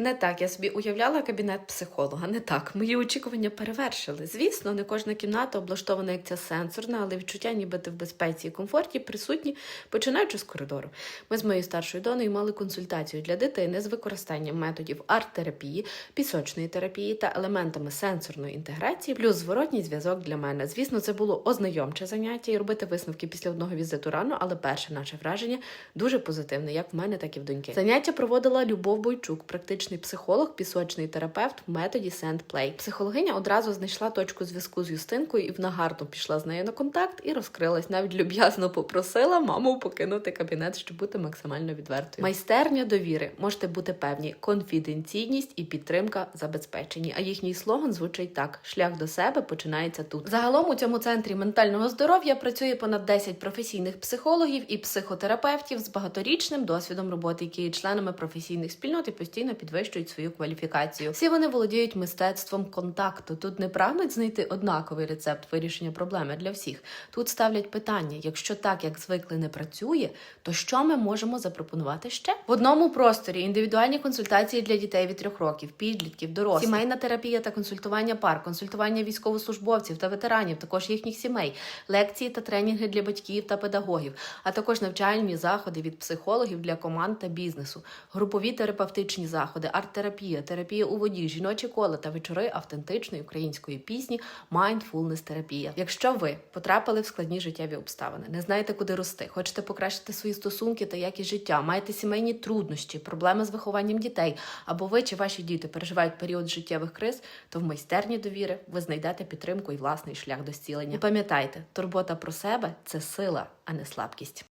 Не так я собі уявляла кабінет психолога. Не так. Мої очікування перевершили. Звісно, не кожна кімната облаштована як ця сенсорна, але відчуття, ніби ти в безпеці і комфорті присутні, починаючи з коридору. Ми з моєю старшою донею мали консультацію для дитини з використанням методів арт-терапії, пісочної терапії та елементами сенсорної інтеграції, плюс зворотній зв'язок для мене. Звісно, це було ознайомче заняття і робити висновки після одного візиту рано, але перше наше враження дуже позитивне, як в мене, так і в доньки. Заняття проводила Любов Бойчук, практичний психолог, пісочний терапевт в методі Sand-Play. Психологиня одразу знайшла точку зв'язку з Юстинкою і в нагарно пішла з нею на контакт і розкрилась. Навіть люб'язно попросила маму покинути кабінет, щоб бути максимально відвертою. Майстерня довіри можете бути певні, конфіденційність і підтримка забезпечені. А їхній слоган звучить так: шлях до себе починається тут. Загалом у цьому центрі ментального здоров'я працює понад 10 професійних психологів і психотерапевтів з багаторічним досвідом роботи, які є членами професійних спільнот і постійно підвищують свою кваліфікацію. Всі вони володіють мистецтвом контакту. Тут не прагнуть знайти однаковий рецепт вирішення проблеми для всіх. Тут ставлять питання: якщо так, як звикли, не працює, то що ми можемо запропонувати ще? В одному просторі індивідуальні консультації для дітей від трьох років, підлітків, дорослих, сімейна терапія та консультування пар, консультування військовослужбовців та ветеранів, також їхніх сімей, лекції та тренінги для батьків та педагогів, а також навчальні заходи від психологів для команд та бізнесу, групові терапевтичні заходи, арт-терапія, терапія у воді, жіночі кола та вечори автентичної української пісні, mindfulness терапія. Якщо ви потрапили в складні життєві обставини, не знаєте, куди рости, хочете покращити свої стосунки та якість життя, маєте сімейні труднощі, проблеми з вихованням дітей, або ви чи ваші діти переживають період життєвих криз, то в майстерні довіри ви знайдете підтримку і власний шлях до зцілення. І пам'ятайте, турбота про себе це сила, а не слабкість.